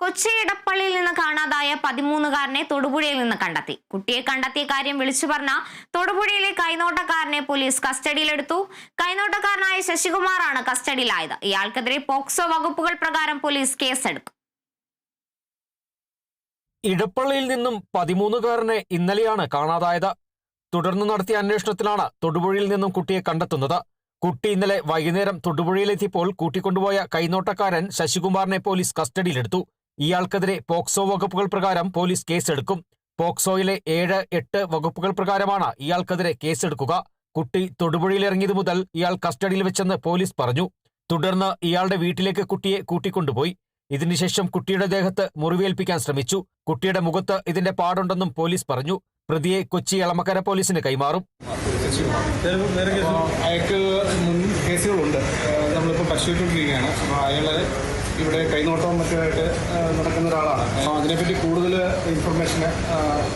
കൊച്ചി ഇടപ്പള്ളിയിൽ നിന്ന് കാണാതായ പതിമൂന്നുകാരനെ തൊടുപുഴയിൽ നിന്ന് കണ്ടെത്തി. കുട്ടിയെ കണ്ടെത്തിയ കാര്യം വിളിച്ചു പറഞ്ഞ തൊടുപുഴയിലെ കൈനോട്ടക്കാരനെ പോലീസ് കസ്റ്റഡിയിലെടുത്തു. കൈനോട്ടക്കാരനായ ശശികുമാറാണ് കസ്റ്റഡിയിലായത്. ഇയാൾക്കെതിരെ പോക്സോ വകുപ്പുകൾ പ്രകാരം പോലീസ് കേസെടുക്കും ഇടപ്പള്ളിയിൽ നിന്നും പതിമൂന്നുകാരനെ ഇന്നലെയാണ് കാണാതായത്. തുടർന്ന് നടത്തിയ അന്വേഷണത്തിലാണ് തൊടുപുഴയിൽ നിന്നും കുട്ടിയെ കണ്ടെത്തുന്നത്. കുട്ടി ഇന്നലെ വൈകുന്നേരം തൊടുപുഴയിലെത്തിയപ്പോൾ കൂട്ടിക്കൊണ്ടുപോയ കൈനോട്ടക്കാരൻ ശശികുമാറിനെ പോലീസ് കസ്റ്റഡിയിലെടുത്തു. ഇയാൾക്കെതിരെ പോക്സോ വകുപ്പുകൾ പ്രകാരം പോലീസ് കേസെടുക്കും. പോക്സോയിലെ ഏഴ് എട്ട് വകുപ്പുകൾ പ്രകാരമാണ് ഇയാൾക്കെതിരെ കേസെടുക്കുക. കുട്ടി തൊടുപുഴയിലിറങ്ങിയത് മുതൽ ഇയാൾ കസ്റ്റഡിയിൽ വെച്ചെന്ന് പോലീസ് പറഞ്ഞു. തുടർന്ന് ഇയാളുടെ വീട്ടിലേക്ക് കുട്ടിയെ കൂട്ടിക്കൊണ്ടുപോയി. ഇതിനുശേഷം കുട്ടിയുടെ ദേഹത്ത് മുറിവേൽപ്പിക്കാൻ ശ്രമിച്ചു. കുട്ടിയുടെ മുഖത്ത് ഇതിന്റെ പാടുണ്ടെന്നും പോലീസ് പറഞ്ഞു. പ്രതിയെ കൊച്ചി എളമക്കര പോലീസിന് കൈമാറും. അയാൾക്ക് മുൻ കേസുകളുണ്ട്. നമ്മളിപ്പോൾ പരിശോധിച്ചുകൊണ്ടിരിക്കുകയാണ്. അപ്പോൾ അയാൾ ഇവിടെ കൈനോട്ടവും മറ്റുമായിട്ട് നടക്കുന്ന ഒരാളാണ്. അപ്പോൾ അതിനെപ്പറ്റി കൂടുതൽ ഇൻഫർമേഷൻ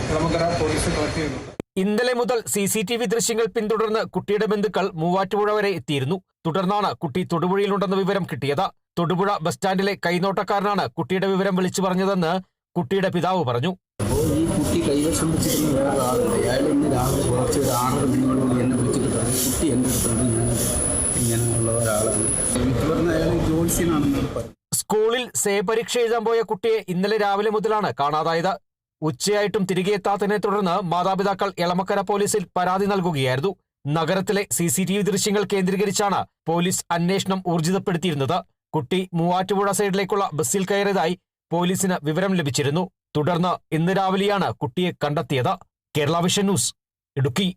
ഇളമക്കര പോലീസ് കളക്ട് ചെയ്യുന്നുണ്ട്. ഇന്നലെ മുതൽ സി സി ടി വി ദൃശ്യങ്ങൾ പിന്തുടർന്ന് കുട്ടിയുടെ ബന്ധുക്കൾ മൂവാറ്റുപുഴ വരെ എത്തിയിരുന്നു. തുടർന്നാണ് കുട്ടി തൊടുപുഴയിലുണ്ടെന്ന വിവരം കിട്ടിയത്. തൊടുപുഴ ബസ് സ്റ്റാൻഡിലെ കൈനോട്ടക്കാരനാണ് കുട്ടിയുടെ വിവരം വിളിച്ചു പറഞ്ഞതെന്ന് കുട്ടിയുടെ പിതാവ് പറഞ്ഞു. അപ്പോൾ ഈ കുട്ടി കൈവശം വെച്ചിരുന്ന വേറെ ആളുണ്ട് അയാൾ ഇന്ന് രാവിലെ കുറച്ച് ഒരു ആറര മണിയോട് എന്നെ വിളിച്ചിട്ട് പറഞ്ഞു കുട്ടി എന്റെ അടുത്തുണ്ട് ഞാൻ ഇങ്ങനെയുള്ള ഒരാളാണ്. എനിക്ക് പറഞ്ഞ അയാൾ ജോത്സ്യനാണെന്ന് പറഞ്ഞു സ്കൂളിൽ സേ പരീക്ഷ എഴുതാൻ പോയ കുട്ടിയെ ഇന്നലെ രാവിലെ മുതലാണ് കാണാതായത്. ഉച്ചയായിട്ടും തിരികെ എത്താത്തതിനെ തുടർന്ന് മാതാപിതാക്കൾ എളമക്കര പോലീസിൽ പരാതി നൽകുകയായിരുന്നു. നഗരത്തിലെ സി സി ടി വി ദൃശ്യങ്ങൾ കേന്ദ്രീകരിച്ചാണ് പോലീസ് അന്വേഷണം ഊർജിതപ്പെടുത്തിയിരുന്നത്. കുട്ടി മൂവാറ്റുപുഴ സൈഡിലേക്കുള്ള ബസ്സിൽ കയറിയതായി പോലീസിന് വിവരം ലഭിച്ചിരുന്നു. തുടർന്ന് ഇന്ന് രാവിലെയാണ് കുട്ടിയെ കണ്ടെത്തിയത്. Kerala vision news Idukki.